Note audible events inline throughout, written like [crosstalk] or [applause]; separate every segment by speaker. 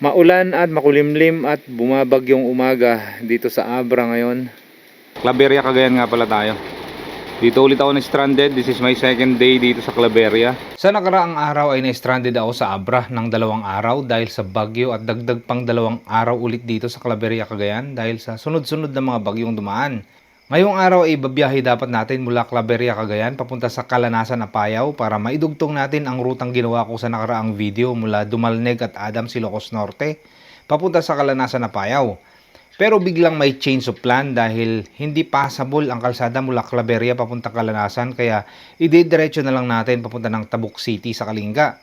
Speaker 1: Maulan at makulimlim at bumabagyong umaga dito sa Abra ngayon. Claveria Cagayan nga pala tayo. Dito ulit ako na-stranded. This is my second day dito sa Claveria. Sa nakaraang araw ay na-stranded ako sa Abra ng dalawang araw dahil sa bagyo at dagdag pang dalawang araw ulit dito sa Claveria Cagayan dahil sa sunod-sunod na mga bagyong dumaan. Ngayong araw ay babiyahe dapat natin mula Claveria Cagayan papunta sa Kalanasan Apayao para maidugtong natin ang rutang ginawa ko sa nakaraang video mula Dumalneg at Adam Ilocos Norte papunta sa Kalanasan Apayao. Pero biglang may change of plan dahil hindi passable ang kalsada mula Claveria papunta Kalanasan kaya idediretso na lang natin papunta ng Tabuk City sa Kalinga.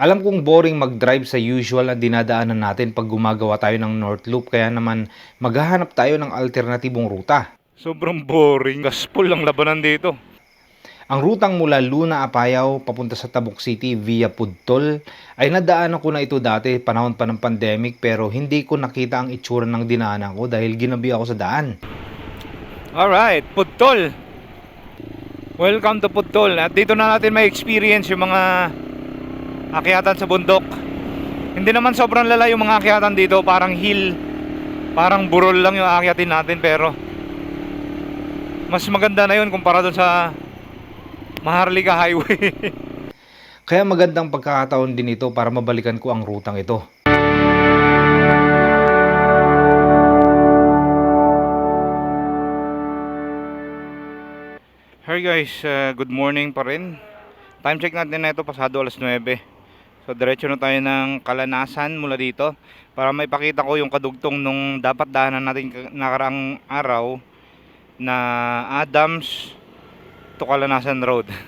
Speaker 1: Alam kong boring mag-drive sa usual na dinadaanan natin pag gumagawa tayo ng North Loop kaya naman maghahanap tayo ng alternatibong ruta. Sobrang boring. Gaspol ang labanan dito. Ang rutang mula Luna Apayao papunta sa Tabuk City via Pudtol ay nadaanan ko na ito dati panahon pa ng pandemic pero hindi ko nakita ang itsura ng dinaanan ko dahil ginabi ako sa daan. Alright, Pudtol. Welcome to Pudtol. At dito na natin may experience yung mga akyatan sa bundok. Hindi naman sobrang lala yung mga akyatan dito, parang hill. Parang burol lang yung akyatin natin pero mas maganda na yun kumpara doon sa Maharlika Highway. [laughs] Kaya magandang pagkakataon din ito para mabalikan ko ang rutang ito. Hey guys, uh, good morning pa rin. Time check natin na ito pasado alas 9. So diretso na tayo ng Kalanasan mula dito para may pakita ko yung kadugtong nung dapat daanan natin ka- nakaraang araw na Adams to Kalanasan Road. [laughs]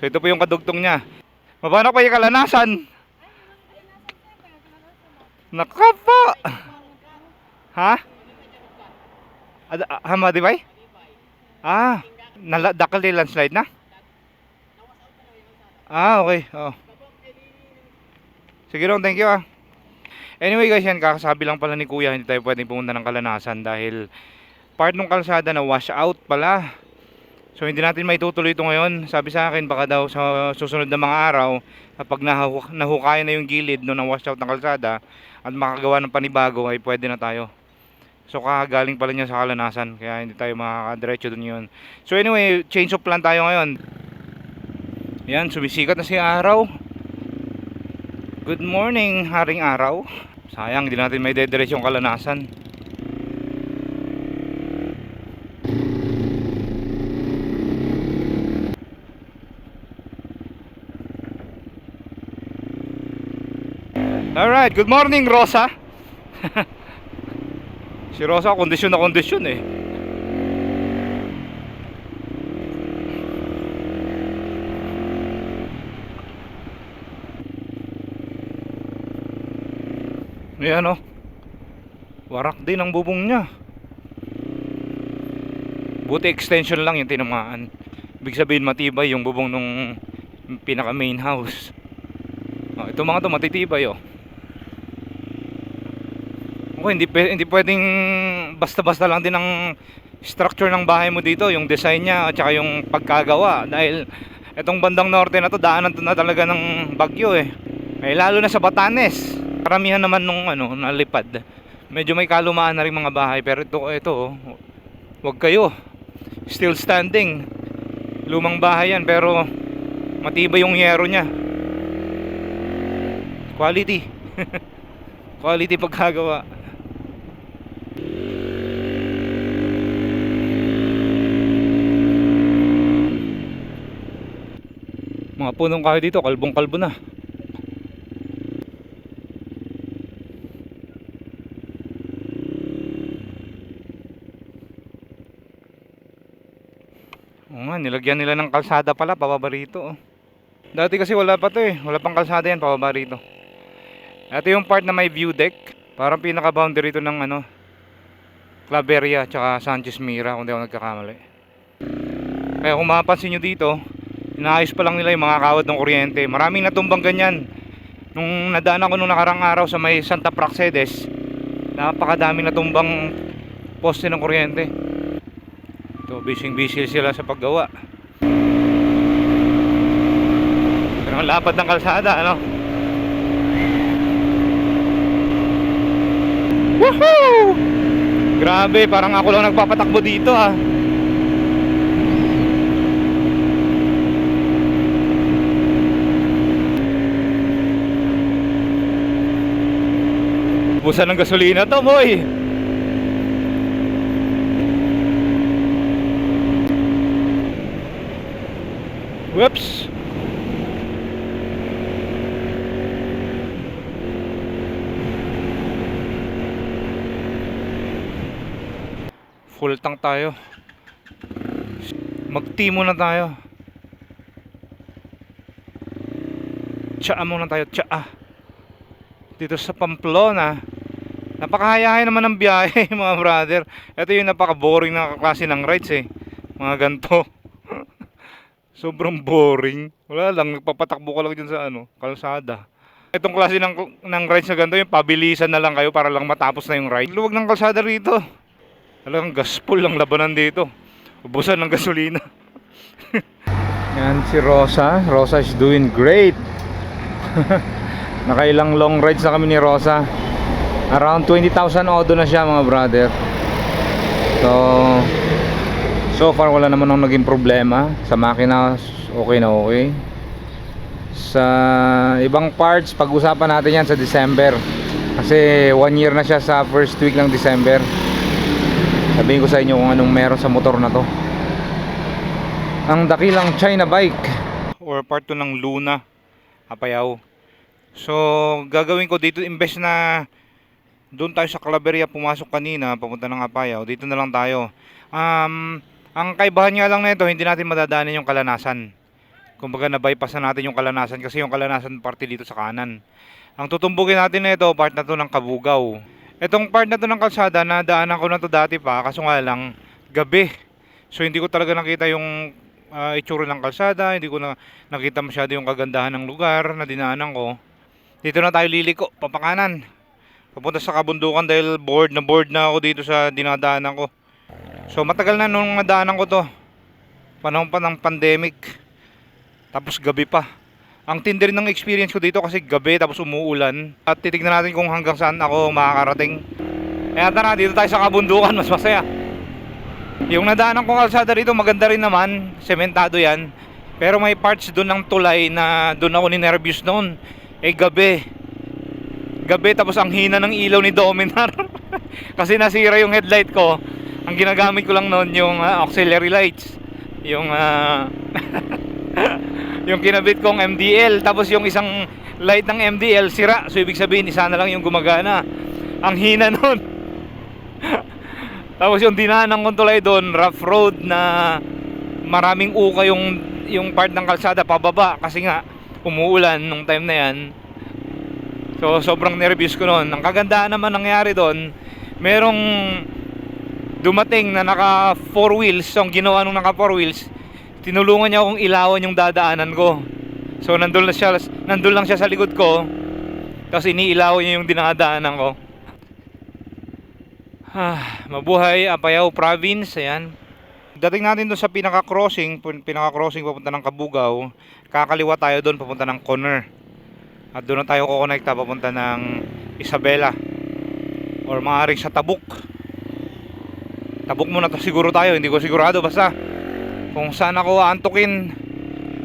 Speaker 1: So ito po yung kadugtong niya. Mabana pa yung Kalanasan. Nakapa. Ha? Ad ah, hama di ba? Ah, nala dakal din landslide na? Ah, okay. Oh. Sige lang, thank you ah. Anyway guys, yan kakasabi lang pala ni Kuya, hindi tayo pwedeng pumunta ng Kalanasan dahil part ng kalsada na wash out pala. So hindi natin maitutuloy ito ngayon. Sabi sa akin baka daw sa susunod na mga araw kapag nahu- nahukayan na yung gilid no ng wash out ng kalsada at makagawa ng panibago ay pwede na tayo. So kakagaling pala niya sa kalanasan kaya hindi tayo makakadiretso dun yun. So anyway, change of plan tayo ngayon. Yan, sumisikat na si araw. Good morning, haring araw. Sayang, hindi natin may dediretso yung kalanasan. Alright, good morning Rosa. [laughs] si Rosa kondisyon na kondisyon eh. Ayan o. Warak din ang bubong niya. Buti extension lang yung tinamaan. Ibig sabihin matibay yung bubong nung pinaka main house. Oh, ito mga to matitibay oh. Okay, hindi hindi pwedeng basta-basta lang din ang structure ng bahay mo dito, yung design niya at saka yung pagkagawa dahil itong bandang norte na to daanan to na talaga ng bagyo eh. Eh lalo na sa Batanes. Karamihan naman nung ano, nalipad. Medyo may kalumaan na rin mga bahay pero ito ito oh, wag kayo. Still standing. Lumang bahay yan pero matibay yung yero niya. Quality. [laughs] Quality pagkagawa. Mga punong kahoy dito, kalbong-kalbo na. Oo nga, nilagyan nila ng kalsada pala, pababa rito. Oh. Dati kasi wala pa to eh. Wala pang kalsada yan, pababa rito. Ito yung part na may view deck. Parang pinaka-boundary ito ng ano, Claveria tsaka Sanchez Mira kung di ako nagkakamali. Kaya kung mapapansin nyo dito, inaayos pa lang nila yung mga kawad ng kuryente. Maraming natumbang ganyan. Nung nadaan ako nung nakarang araw sa may Santa Praxedes, napakadaming natumbang poste ng kuryente. Ito, busy-busy sila sa paggawa. Pero ang lapad ng kalsada, ano? Woohoo! Grabe, parang ako lang nagpapatakbo dito ah. Busan ng gasolina to, boy. Whoops. Full tank tayo. Magtimo na tayo. Tsaa muna tayo, tsaa. Dito sa Pamplona. Napakahayahay naman ng biyahe, [laughs] mga brother. Ito yung napaka-boring na klase ng rides eh. Mga ganto. [laughs] Sobrang boring. Wala lang, nagpapatakbo ka lang dyan sa ano, kalsada. Itong klase ng, ng rides na ganito, yung pabilisan na lang kayo para lang matapos na yung ride. Luwag ng kalsada rito. Talagang gaspol ang labanan dito. Ubusan ng gasolina. [laughs] Yan si Rosa. Rosa is doing great. Nakailang long rides na kami ni Rosa. Around 20,000 odo na siya mga brother. So, so far wala naman akong naging problema. Sa makina, okay na okay. Sa ibang parts, pag-usapan natin yan sa December. Kasi one year na siya sa first week ng December. Sabihin ko sa inyo kung anong meron sa motor na to. Ang dakilang China bike. Or part 2 ng Luna. Apayaw. So, gagawin ko dito, imbes na doon tayo sa Claveria pumasok kanina, papunta ng Apayaw, dito na lang tayo. Um, ang kaibahan nga lang nito, hindi natin madadaanan yung kalanasan. Kumbaga na-bypass na natin yung kalanasan kasi yung kalanasan parte dito sa kanan. Ang tutumbugin natin nito, part na to ng Kabugaw. Itong part na to ng kalsada, nadaanan ko na to dati pa, kaso nga lang, gabi. So hindi ko talaga nakita yung ah, itsura ng kalsada, hindi ko na nakita masyado yung kagandahan ng lugar na dinaanan ko. Dito na tayo liliko, papakanan. Papunta sa kabundukan dahil bored na bored na ako dito sa dinadaanan ko. So matagal na nung nadaanan ko to. Panahon pa ng pandemic. Tapos gabi pa. Ang tindi rin ng experience ko dito kasi gabi tapos umuulan. At titignan natin kung hanggang saan ako makakarating. Kaya tara, dito tayo sa kabundukan, mas masaya. Yung nadaanan kong kalsada rito, maganda rin naman. Sementado yan. Pero may parts doon ng tulay na doon ako ninervous noon. Eh gabi. Gabi tapos ang hina ng ilaw ni Dominar. [laughs] Kasi nasira yung headlight ko. Ang ginagamit ko lang noon yung ah, auxiliary lights. Yung ah, [laughs] yung kinabit kong MDL tapos yung isang light ng MDL sira. So ibig sabihin isa na lang yung gumagana. Ang hina [laughs] noon. tapos yung dinaanan kong tulay doon, rough road na maraming uka yung yung part ng kalsada pababa kasi nga umuulan nung time na yan. So sobrang nervous ko noon. Ang kagandahan naman nangyari doon, merong dumating na naka four wheels. So ang ginawa nung naka four wheels, tinulungan niya akong ilawan yung dadaanan ko. So nandun lang siya, nandun lang siya sa likod ko. Tapos iniilawan niya yung dinadaanan ko. Ah, mabuhay Apayao Province, ayan. Dating natin doon sa pinaka-crossing, pin- pinaka-crossing papunta ng Kabugaw, kakaliwa tayo doon papunta ng Conner. At doon na tayo kukonekta papunta ng Isabela or maaaring sa Tabuk. Tabuk muna to siguro tayo, hindi ko sigurado basta kung saan ako aantukin,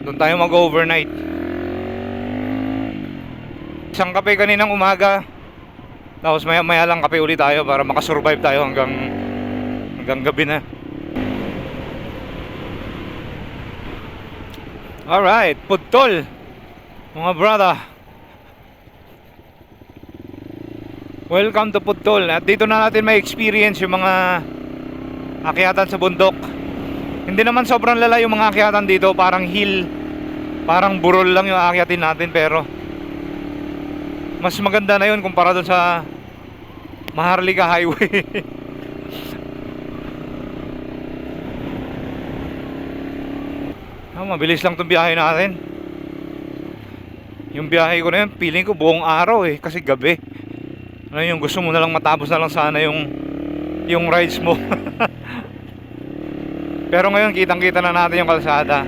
Speaker 1: doon tayo mag-overnight. Isang kape kaninang umaga, tapos maya maya lang kape ulit tayo para makasurvive tayo hanggang hanggang gabi na. Alright, putol. Mga brother. Welcome to Putol. At dito na natin may experience yung mga akyatan sa bundok. Hindi naman sobrang lala yung mga akyatan dito, parang hill. Parang burol lang yung akyatin natin pero mas maganda na yun kumpara dun sa Maharlika Highway. [laughs] Ah, mabilis lang itong biyahe natin. Yung biyahe ko na yun, feeling ko buong araw eh, kasi gabi. Ano yung gusto mo na lang matapos na lang sana yung yung rides mo. [laughs] Pero ngayon kitang-kita na natin yung kalsada.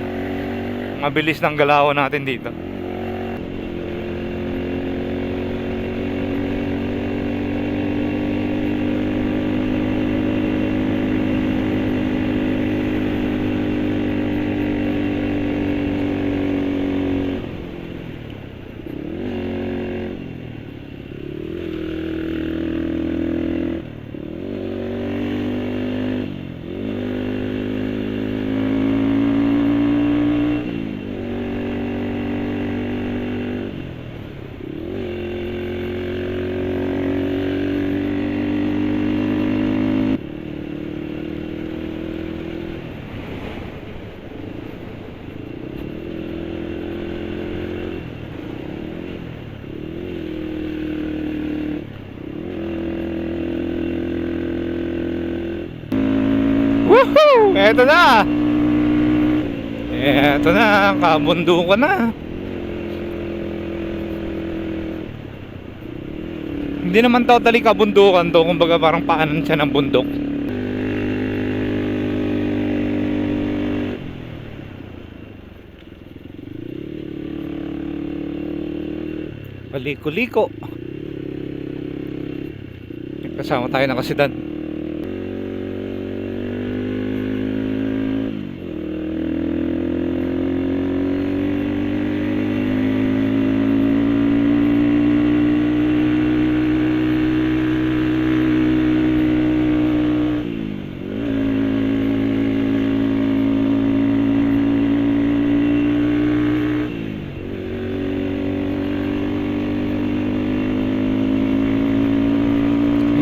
Speaker 1: Mabilis ng galawan natin dito. Woohoo! Eto na! Eto na, kabundukan na. Hindi naman totally kabundukan to, kumbaga parang paanan siya ng bundok. Paliko-liko. Kasama tayo ng kasidan.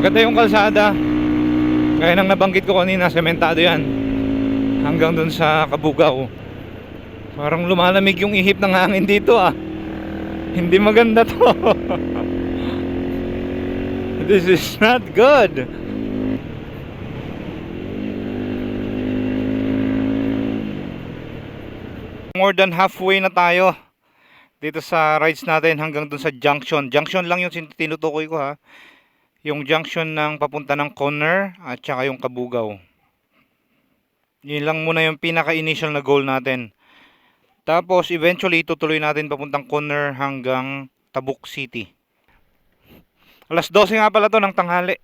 Speaker 1: Maganda yung kalsada. Kaya nang nabanggit ko kanina, sementado yan. Hanggang dun sa Kabugaw. Parang lumalamig yung ihip ng hangin dito ah. Hindi maganda to. [laughs] This is not good. More than halfway na tayo dito sa rides natin hanggang dun sa junction. Junction lang yung tinutukoy ko ha yung junction ng papunta ng Conner at saka yung Kabugaw. Yun lang muna yung pinaka-initial na goal natin. Tapos eventually tutuloy natin papuntang Conner hanggang Tabuk City. Alas 12 nga pala to ng tanghali.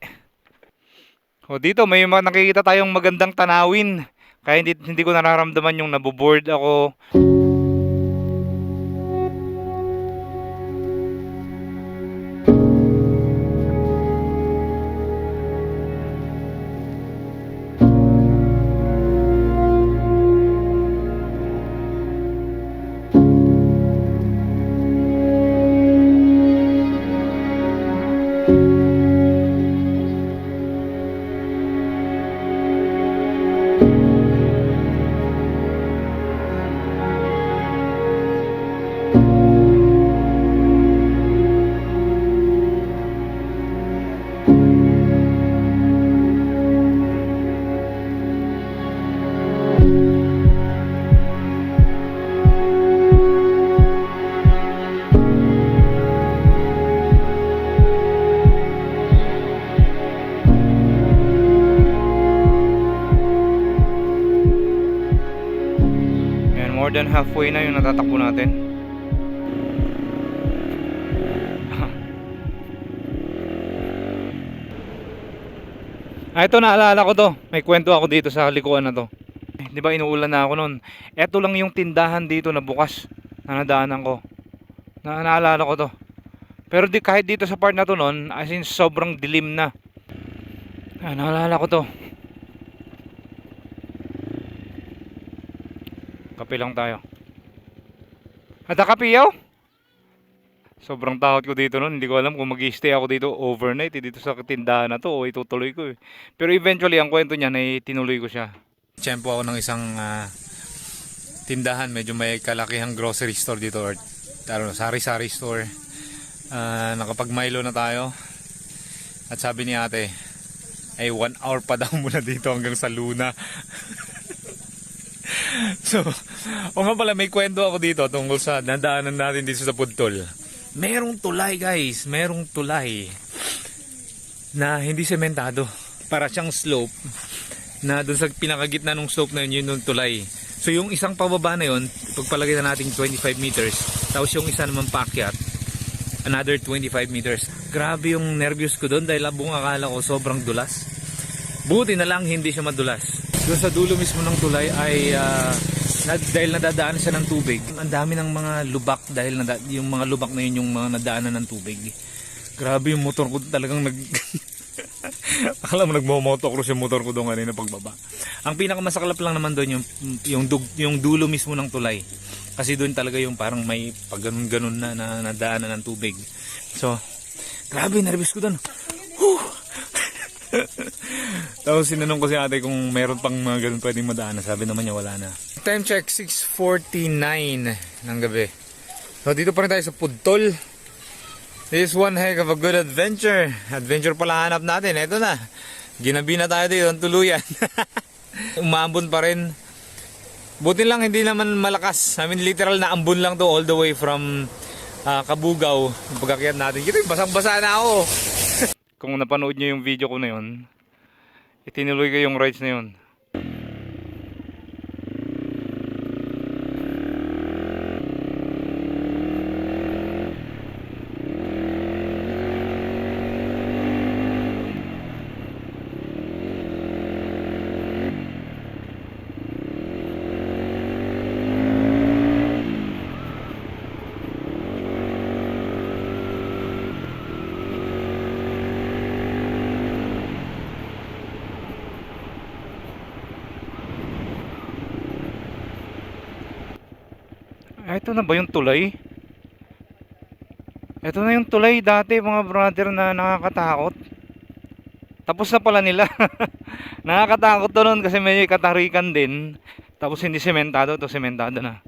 Speaker 1: O dito may nakikita tayong magandang tanawin. Kaya hindi, hindi ko nararamdaman yung naboboard ako. More than halfway na yung natatakbo natin. [laughs] Ah, ito naalala ko to. May kwento ako dito sa likuan na to. Di ba inuulan na ako noon. Ito lang yung tindahan dito na bukas na nadaanan ko. Na naalala ko to. Pero di, kahit dito sa part na to noon, as in sobrang dilim na. Ah, naalala ko to. Kape lang tayo. Ada kapiyaw? Sobrang takot ko dito noon. Hindi ko alam kung mag stay ako dito overnight eh, dito sa tindahan na to o itutuloy ko eh. Pero eventually ang kwento niya ay tinuloy ko siya. Tiyempo ako ng isang ah, tindahan. Medyo may kalakihang grocery store dito or taro, sari-sari store. Ah, nakapag Milo na tayo. At sabi ni ate, ay one hour pa daw muna dito hanggang sa Luna. [laughs] [laughs] so, o nga pala may kwento ako dito tungkol sa nadaanan natin dito sa Pudtol. Merong tulay guys, merong tulay na hindi sementado. Para siyang slope na doon sa pinakagitna ng slope na yun, yun yung tulay. So yung isang pababa na yun, pagpalagay na natin 25 meters, tapos yung isa naman paakyat, another 25 meters. Grabe yung nervous ko doon dahil abong akala ko sobrang dulas. Buti na lang hindi siya madulas. Doon sa dulo mismo ng tulay ay ah, na, dahil nadadaan siya ng tubig. Ang dami ng mga lubak dahil nada, yung mga lubak na yun yung mga nadaanan ng tubig. Grabe yung motor ko talagang nag [laughs] Akala mo nagmo-motocross yung motor ko doon kanina pagbaba. Ang pinakamasaklap lang naman doon yung yung, dug, yung dulo mismo ng tulay. Kasi doon talaga yung parang may pag ganun-ganun na, na nadaanan ng tubig. So, grabe nervous ko doon. [laughs] Tapos sinanong ko si ate kung meron pang mga ganun pwedeng madaanan. Sabi naman niya wala na. Time check 6.49 ng gabi. So dito pa rin tayo sa Pudtol. This is one heck of a good adventure. Adventure pala hanap natin. Ito na. Ginabi na tayo dito ang tuluyan. [laughs] Umaambon pa rin. Buti lang hindi naman malakas. I mean literal na ambon lang to all the way from Kabugaw. Yung pagkakyat natin. Kita basang-basa na ako. Kung napanood niyo yung video ko na yun, itinuloy ko yung rides na yun. Ah, ito na ba yung tulay? Ito na yung tulay dati mga brother na nakakatakot. Tapos na pala nila. [laughs] nakakatakot to kasi medyo katarikan din. Tapos hindi sementado, to sementado na.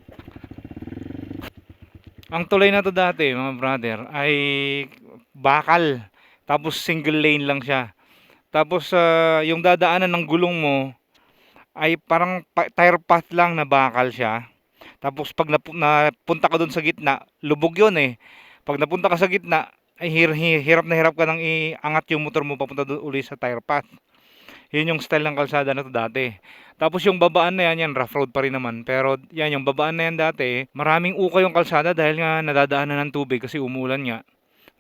Speaker 1: Ang tulay na to dati mga brother ay bakal. Tapos single lane lang siya. Tapos ah, yung dadaanan ng gulong mo ay parang pa- tire path lang na bakal siya. Tapos pag napu- napunta ka doon sa gitna, lubog yun eh. Pag napunta ka sa gitna, ay hir- hi- hirap na hirap ka nang iangat yung motor mo papunta doon uli sa tire path. Yun yung style ng kalsada na to dati. Tapos yung babaan na yan, yan rough road pa rin naman. Pero yan, yung babaan na yan dati, maraming uka yung kalsada dahil nga nadadaanan ng tubig kasi umulan nga.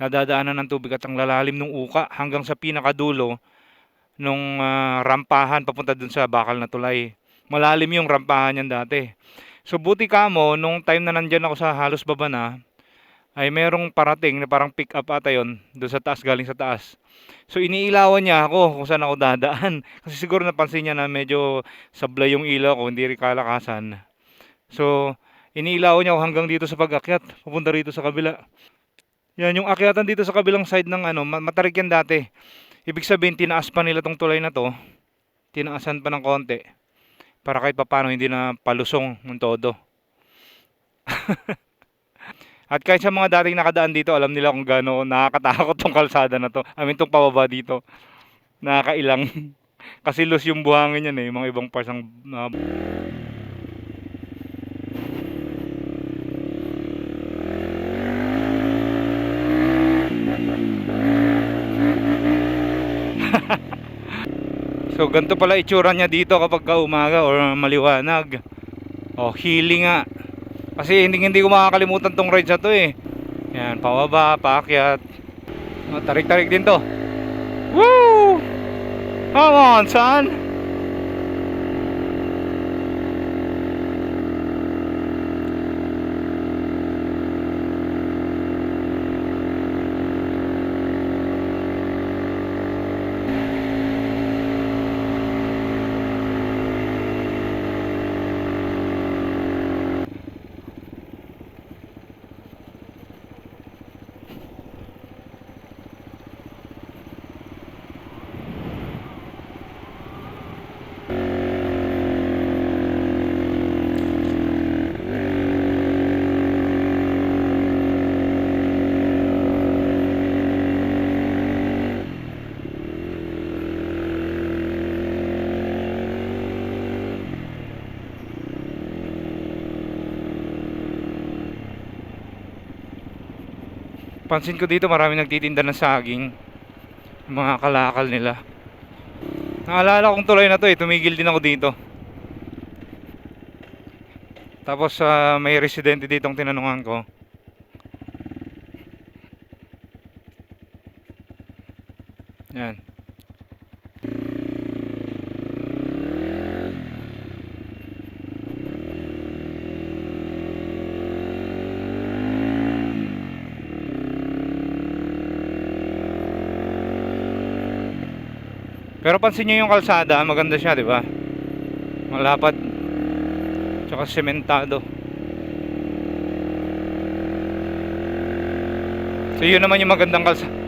Speaker 1: Nadadaanan ng tubig at ang lalalim ng uka hanggang sa pinakadulo nung ah, rampahan papunta dun sa bakal na tulay. Malalim yung rampahan yan dati. So buti ka mo, nung time na nandyan ako sa halos baba na, ay merong parating na parang pick up ata yun, doon sa taas, galing sa taas. So iniilawan niya ako kung saan ako dadaan. [laughs] Kasi siguro napansin niya na medyo sablay yung ilaw ko, hindi rin kalakasan. So iniilawan niya ako hanggang dito sa pag-akyat, pupunta rito sa kabila. Yan, yung akyatan dito sa kabilang side ng ano, ma- matarik yan dati. Ibig sabihin, tinaas pa nila tong tulay na to. Tinaasan pa ng konti para kahit papano hindi na palusong ng todo. [laughs] At kahit sa mga dating nakadaan dito, alam nila kung gaano nakakatakot tong kalsada na to. I mean, tong pababa dito. Nakakailang. [laughs] Kasi loose yung buhangin yan eh, mga ibang parts ng... So ganito pala itsura niya dito kapag ka umaga or maliwanag. Oh, healing nga. Kasi hindi hindi ko makakalimutan tong ride sa to eh. Yan, pababa, paakyat. Oh, tarik-tarik din to. Woo! Come on, son! Pansin ko dito marami nagtitinda ng saging. Mga kalakal nila. Naalala kong tuloy na to eh, tumigil din ako dito. Tapos ah, may residente dito ang tinanungan ko. Yan. Pero pansin niyo yung kalsada, maganda siya, di ba? Malapad. Tsaka sementado. So yun naman yung magandang kalsada.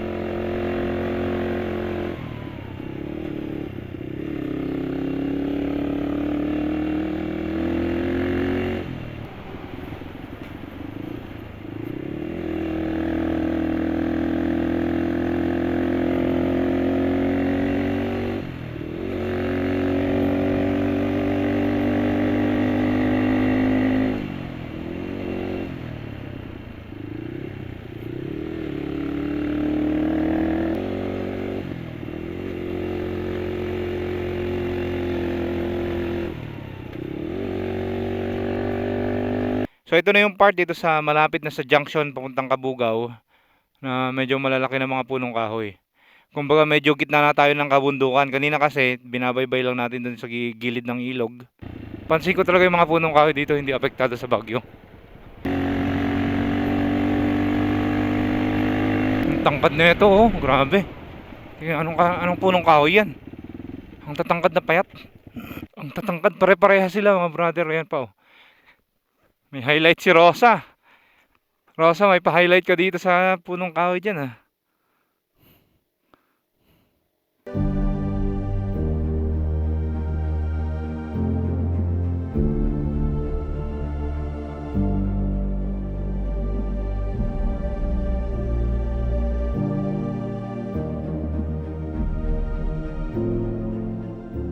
Speaker 1: So ito na yung part dito sa malapit na sa junction papuntang Kabugaw na medyo malalaki na mga punong kahoy. Kumbaga medyo gitna na tayo ng kabundukan. Kanina kasi binabaybay lang natin dun sa gi- gilid ng ilog. Pansin ko talaga yung mga punong kahoy dito hindi apektado sa bagyo. Ang tangkad na ito oh, grabe. Anong, anong punong kahoy yan? Ang tatangkad na payat. Ang tatangkad pare-pareha sila mga brother. Ayan pa oh. May highlight si Rosa. Rosa, may pa-highlight ka dito sa punong kahoy dyan ah.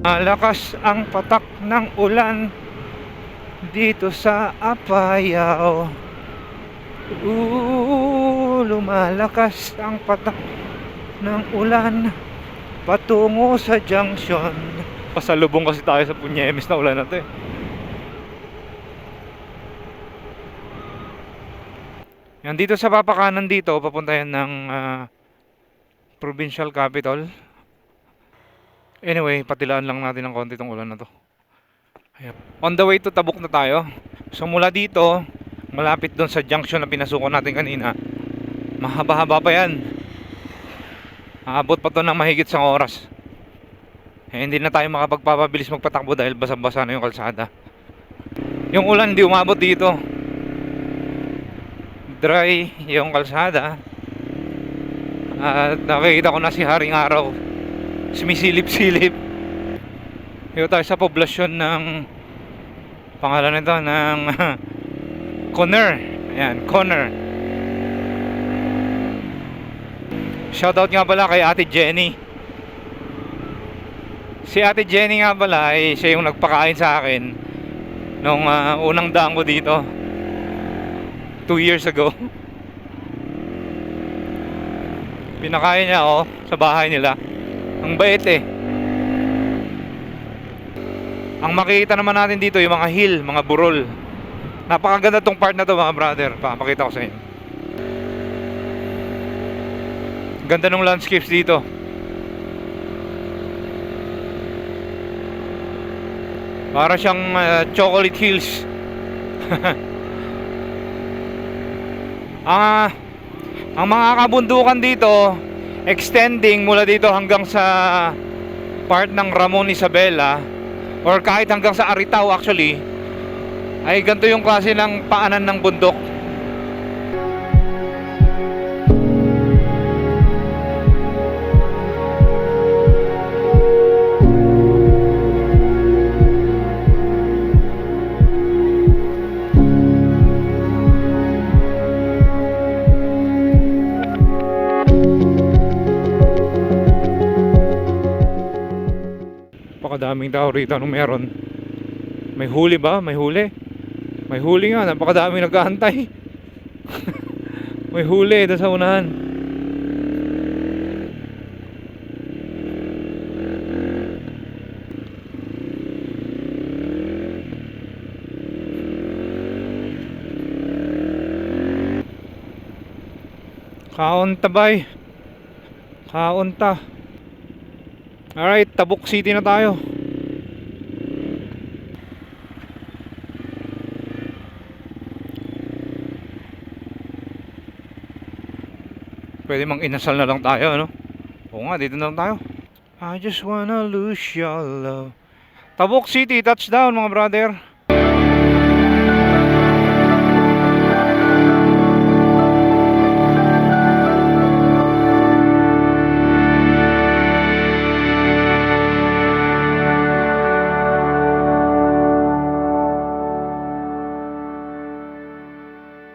Speaker 1: Malakas ang patak ng ulan dito sa Apayao. Ooh, lumalakas ang patak ng ulan patungo sa junction. Pasalubong kasi tayo sa punyemis na ulan na to eh. Yan dito sa papakanan dito, papunta yan ng ah, provincial capital. Anyway, patilaan lang natin ng konti tong ulan na to. Ayan. On the way to Tabuk na tayo. So mula dito, malapit doon sa junction na pinasukan natin kanina, mahaba-haba pa yan. Aabot pa to ng mahigit sa oras. Eh, hindi na tayo makapagpapabilis magpatakbo dahil basa-basa na yung kalsada. Yung ulan hindi umabot dito. Dry yung kalsada. At nakikita ko na si Haring Araw sumisilip-silip. Dito tayo sa poblasyon ng pangalan nito ng [laughs] Conner. Ayan, Conner. Shoutout nga pala kay Ate Jenny. Si Ate Jenny nga pala ay siya yung nagpakain sa akin nung ah, unang daan ko dito. Two years ago. [laughs] Pinakain niya ako sa bahay nila. Ang bait eh. Ang makikita naman natin dito yung mga hill, mga burol. Napakaganda tong part na to mga brother. Papakita ko sa inyo. Ganda ng landscapes dito. Para siyang uh, chocolate hills. [laughs] ah, ang mga kabundukan dito, extending mula dito hanggang sa part ng Ramon Isabela or kahit hanggang sa Aritaw actually ay ganito yung klase ng paanan ng bundok Napakadaming tao rito. Anong meron? May huli ba? May huli? May huli nga. Napakadaming nag-aantay. [laughs] May huli doon sa unahan. Kaunta bay. Kaunta. Alright, Tabuk City na tayo. Pwede mang inasal na lang tayo, ano? Oo nga, dito na lang tayo. I just wanna lose your love. Tabuk City, touchdown mga brother.